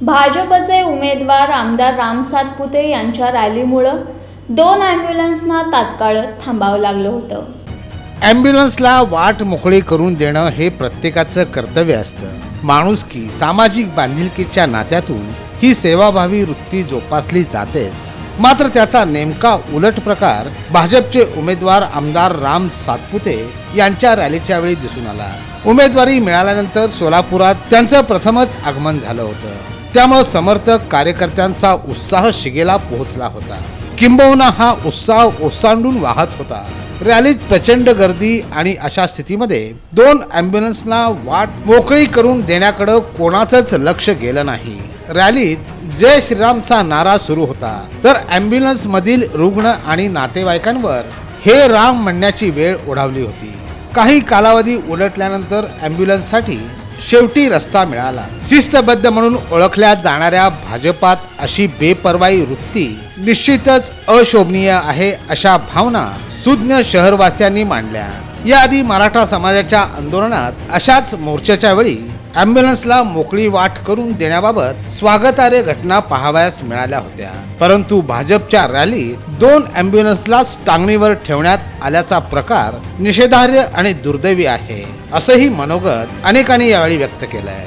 भाजपचे उमेदवार आमदार राम सातपुते यांच्या रॅलीमुळं दोन ॲम्ब्युलन्सना तात्काळ थांबावं लागलं होतं. ॲम्ब्युलन्सला वाट मोकळी करून देणं हे प्रत्येकाचं कर्तव्य असतं. माणुसकी सामाजिक बांधिलकीच्या नात्यातून ही सेवाभावी वृत्ती जोपासली जातेच. मात्र त्याचा नेमका उलट प्रकार भाजपचे उमेदवार आमदार राम सातपुते यांच्या रॅलीच्या वेळी दिसून आला. उमेदवारी मिळाल्यानंतर सोलापुरात त्यांचं प्रथमच आगमन झालं होतं. त्यामुळे समर्थक कार्यकर्त्यांचा उत्साह शिगेला पोहोचला होता. किंबहुना हा उत्साह ओसांडून वाहत होता. रॅलीत प्रचंड गर्दी आणि अशा स्थितीमध्ये दोन अँब्युलन्सना वाट मोकळी करून देण्याकडे कोणाचंच लक्ष गेलं नाही. रॅलीत जय श्रीरामचा नारा सुरू होता. तर अँब्युलन्स मधील रुग्ण आणि नातेवाईकांवर हे राम म्हणण्याची वेळ ओढावली होती. काही कालावधी उलटल्यानंतर अँब्युलन्ससाठी शेवटी रस्ता मिळाला. शिस्तबद्ध म्हणून ओळखल्या जाणाऱ्या भाजपात अशी बेपर्वाई वृत्ती निश्चितच अशोभनीय आहे अशा भावना सुज्ञ शहरवासियांनी मांडल्या. याआधी मराठा समाजाच्या आंदोलनात अशाच मोर्चाच्या वेळी ॲम्ब्युलन्सला मोकळी वाट करून देण्याबाबत स्वागतार्ह घटना पाहावयास मिळाल्या होत्या. परंतु भाजपच्या रॅलीत दोन ॲम्ब्युलन्सला टांगणीवर ठेवण्यात आल्याचा प्रकार निषेधार्ह आणि दुर्दैवी आहे असंही मनोगत अनेकांनी यावेळी व्यक्त केलंय.